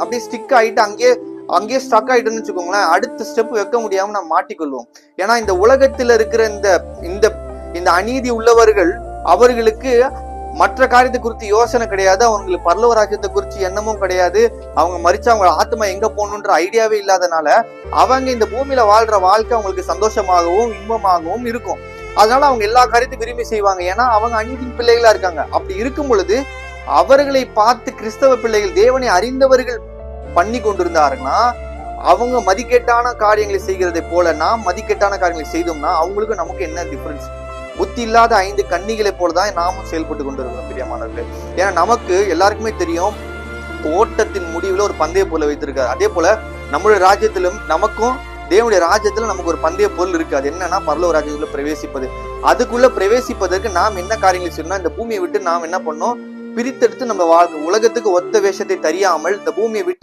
அப்படியே ஸ்டிக் ஆயிட்டு அங்கேயே அங்கேயே ஸ்டக் ஆயிட்டுன்னு வச்சுக்கோங்களேன் அடுத்த ஸ்டெப் வைக்க முடியாம நம்ம மாட்டிக்கொள்வோம். ஏன்னா இந்த உலகத்துல இருக்கிற இந்த இந்த இந்த அநீதி உள்ளவர்கள் அவர்களுக்கு மற்ற காரியத்தை குறித்து யோசனை கிடையாது அவங்களுக்கு பரலோக ராஜ்யத்தை குறித்து எண்ணமும் கிடையாது. அவங்க மறிச்சு அவங்க ஆத்மா எங்க போகணுன்ற ஐடியாவே இல்லாதனால அவங்க இந்த பூமியில வாழ்ற வாழ்க்கை அவங்களுக்கு சந்தோஷமாகவும் இன்பமாகவும் இருக்கும். அதனால அவங்க எல்லா காரியத்தையும் விரும்பி செய்வாங்க. ஏன்னா அவங்க அநீதியின் பிள்ளைகளா இருக்காங்க. அப்படி இருக்கும் பொழுது அவர்களை பார்த்து கிறிஸ்தவ பிள்ளைகள் தேவனை அறிந்தவர்கள் பண்ணி கொண்டிருந்தாருன்னா அவங்க மதிக்கெட்டான காரியங்களை செய்கிறதை போல நாம் மதிக்கெட்டான காரியங்களை செய்தோம்னா அவங்களுக்கு நமக்கு என்ன டிஃபரன்ஸ் புத்தி இல்லாத ஐந்து கன்னிகளை போலதான் நாமும் செயல்பட்டு கொண்டிருக்கிறோம் பிரியமானவர்களே. ஏன்னா நமக்கு எல்லாருக்குமே தெரியும் ஓட்டத்தின் முடிவில் ஒரு பந்தய பொருளை வைத்திருக்காரு. அதே போல நம்மளுடைய ராஜ்யத்திலும் நமக்கும் தேவனுடைய ராஜ்யத்துல நமக்கு ஒரு பந்தய பொருள் இருக்கு. அது என்னன்னா பரலோ ராஜ்யத்துல பிரவேசிப்பது. அதுக்குள்ள பிரவேசிப்பதற்கு நாம் என்ன காரியங்களை செய்யணும் இந்த பூமியை விட்டு நாம் என்ன பண்ணோம் பிரித்தெடுத்து நம்ம வாழ்க்கை உலகத்துக்கு ஒத்த வேஷத்தை தெரியாமல் இந்த பூமியை விட்டு